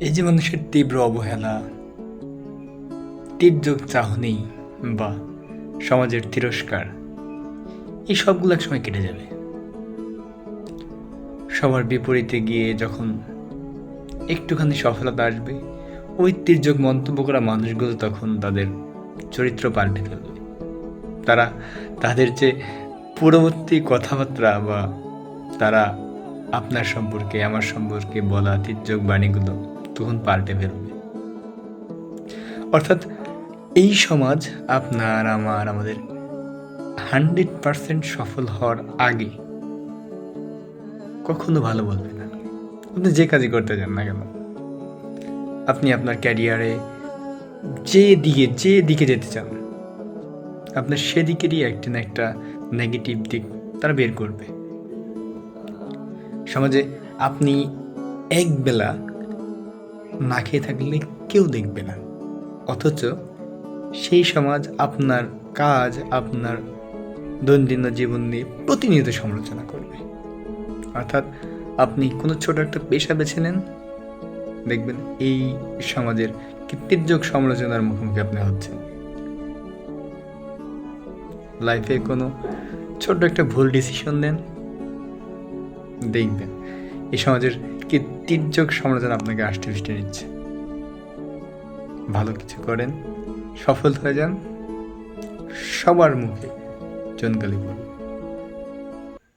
এই যে মানুষের তীব্র অবহেলা তীর্যক চাহনি বা সমাজের তিরস্কার, এই সবগুলো একসময় কেটে যাবে। সবার বিপরীতে গিয়ে যখন একটুখানি সফলতা আসবে ওই মন্তব্য করা মানুষগুলো তখন তাদের চরিত্র পাল্টে ফেলবে। তারা তাদের যে পূর্ববর্তী কথাবার্তা বা তারা আপনার সম্পর্কে, আমার সম্পর্কে বলা, তির্যক বাণীগুলো তখন পাল্টে ফেলবে অর্থাৎ এই সমাজ আপনার, আমার, আমাদের হান্ড্রেড পার্সেন্ট সফল হওয়ার আগে কখনো ভালো বলবে না। আপনি যে কাজই করতে যান না কেন? আপনি আপনার ক্যারিয়ারে যে দিকে যে দিকে যেতে চান, আপনার সেদিকেরই একটা না একটা নেগেটিভ দিক তারা বের করবে। সমাজে আপনি একবেলা না খেয়ে থাকলে কেউ দেখবে না। অথচ সেই সমাজ আপনার কাজ, আপনার দৈনন্দিন জীবন নিয়ে প্রতিনিয়ত সমালোচনা করবে। অর্থাৎ আপনি কোনো ছোট একটা পেশা বেছে নেন, দেখবেন এই সমাজের কীর্তির্যক সমালোচনার মুখোমুখি আপনি হচ্ছেন। লাইফে কোনো ছোট একটা ভুল ডিসিশন নেন, দেখবেন এই সমাজের কীর্তির্যক সমালোচনা আপনাকে আষ্টে ফিষ্টে নিচ্ছে। ভালো কিছু করেন, সফল হয়ে যান, সবার মুখে চনকালি পড়বে